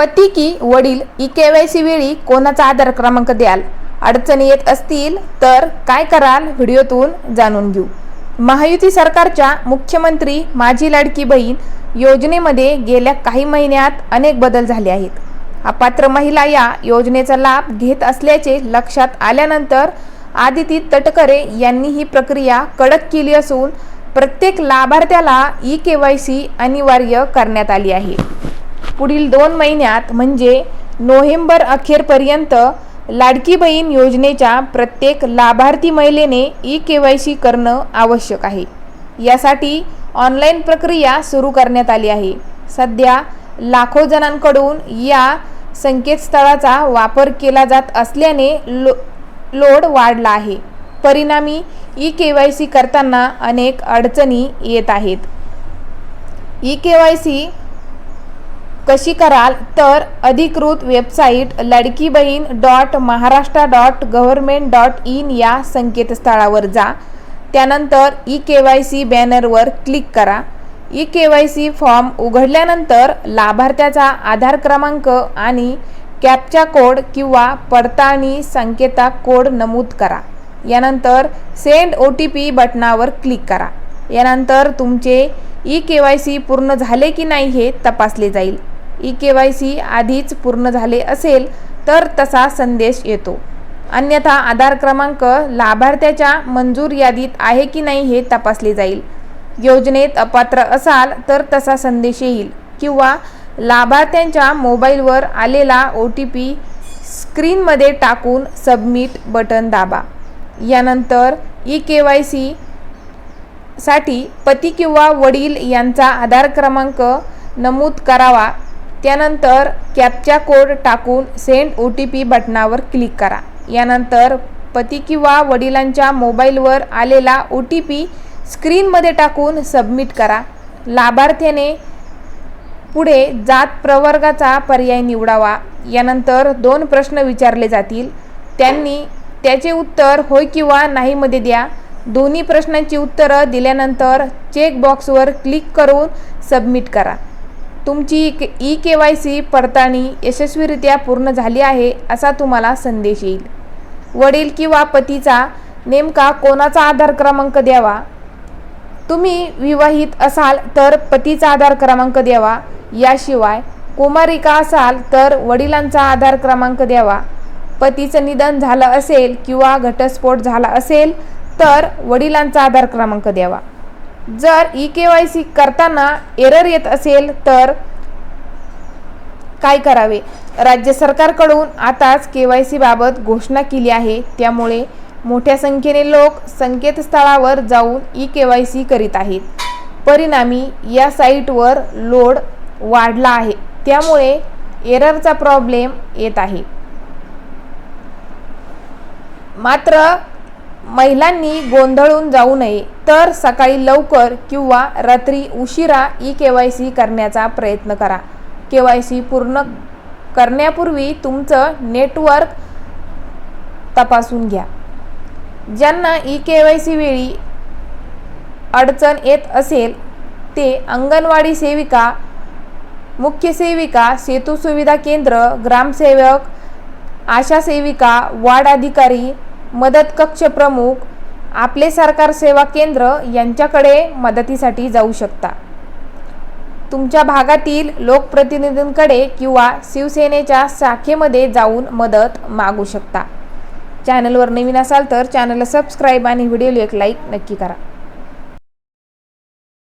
पती की वडील ई के वाय सी वेळी कोणाचा आधार क्रमांक द्याल? अडचणी येत असतील तर काय कराल? व्हिडिओतून जाणून घेऊ. महायुती सरकारच्या मुख्यमंत्री माझी लाडकी बहीण योजनेमध्ये गेल्या काही महिन्यात अनेक बदल झाले आहेत. अपात्र महिला या योजनेचा लाभ घेत असल्याचे लक्षात आल्यानंतर आदिती तटकरे यांनी ही प्रक्रिया कडक केली असून प्रत्येक लाभार्थ्याला ई के वाय सी अनिवार्य करण्यात आली आहे. पुढील दोन महिन्यात म्हणजे नोव्हेंबर अखेरपर्यंत लाडकी बहीण योजनेच्या प्रत्येक लाभार्थी महिलेने ई के वाय सी करणं आवश्यक आहे. यासाठी ऑनलाईन प्रक्रिया सुरू करण्यात आली आहे. सध्या लाखो जणांकडून या संकेतस्थळाचा वापर केला जात असल्याने लो लोड वाढला आहे. परिणामी ई के वाय सी करताना अनेक अडचणी येत आहेत. ई के वाय सी कशी कराल? तर अधिकृत website Ladki Bahin dot Maharashtra dot government dot in या संकेतस्थळावर जा. त्यानंतर ई के वाय सी बॅनरवर क्लिक करा. E K Y C form उघडल्यानंतर लाभार्थ्याचा आधार क्रमांक आणि कॅपचा कोड किंवा पडताळणी संकेता कोड नमूद करा. यानंतर सेंड ओ टी पी बटनावर क्लिक करा. यानंतर तुमचे ई के वाय सी पूर्ण झाले की नाही हे तपासले जाईल. ई के वाय सी आधीच पूर्ण झाले असेल तर तसा संदेश येतो. अन्यथा आधार क्रमांक लाभार्थ्याच्या मंजूर यादीत आहे की नाही हे तपासले जाईल. योजनेत अपात्र असाल तर तसा संदेश येईल किंवा लाभार्थ्यांच्या मोबाईलवर आलेला ओ टी पी स्क्रीनमध्ये टाकून सबमिट बटन दाबा. यानंतर ई के वाय सी साठी पती किंवा वडील यांचा आधार क्रमांक नमूद करावा. त्यानंतर कॅपचा कोड टाकून सेंड ओ टी पी बटनावर क्लिक करा. यानंतर पती किंवा वडिलांच्या मोबाईलवर आलेला ओ टी पी स्क्रीनमध्ये टाकून सबमिट करा. लाभार्थ्याने पुढे जात प्रवर्गाचा पर्याय निवडावा. यानंतर दोन प्रश्न विचारले जातील. त्यांनी त्याचे उत्तर होय किंवा नाहीमध्ये द्या. दोन्ही प्रश्नांची उत्तरं दिल्यानंतर चेक बॉक्सवर क्लिक करून सबमिट करा. तुमची ई के वाय सी पडताळणी यशस्वीरित्या पूर्ण झाली आहे असा तुम्हाला संदेश येईल. वडील किंवा पतीचा नेमका कोणाचा आधार क्रमांक द्यावा? तुम्ही विवाहित असाल तर पतीचा आधार क्रमांक द्यावा. याशिवाय कुमारिका असाल तर वडिलांचा आधार क्रमांक द्यावा. पतीचं निधन झालं असेल किंवा घटस्फोट झाला असेल तर वडिलांचा आधार क्रमांक द्यावा. जर ई के वाय सी करताना एरर येत असेल तर काय करावे? राज्य सरकारकडून आताच के वाय सी बाबत घोषणा केली आहे. त्यामुळे मोठ्या संख्येने लोक संकेतस्थळावर जाऊन ई के वाय सी करीत आहेत. परिणामी या साईटवर लोड वाढला आहे. त्यामुळे एररचा प्रॉब्लेम येत आहे. मात्र महिलांनी गोंधळून जाऊ नये तर सकाळी लवकर किंवा रात्री उशिरा ई के वाय सी करण्याचा प्रयत्न करा. के वाय सी पूर्ण करण्यापूर्वी तुमचं नेटवर्क तपासून घ्या. ज्यांना ई के वाय सी वेळी अडचण येत असेल ते अंगणवाडी सेविका मुख्य सेविका सेतू सुविधा केंद्र ग्रामसेवक आशा सेविका वार्ड अधिकारी मदत कक्ष प्रमुख आपले सरकार सेवा केंद्र यांच्याकडे मदतीसाठी जाऊ शकता. तुमच्या भागातील लोकप्रतिनिधींकडे किंवा शिवसेनेच्या शाखेमध्ये जाऊन मदत मागू शकता. चॅनलवर नवीन असाल तर चॅनलला सबस्क्राईब आणि व्हिडिओला एक लाईक नक्की करा.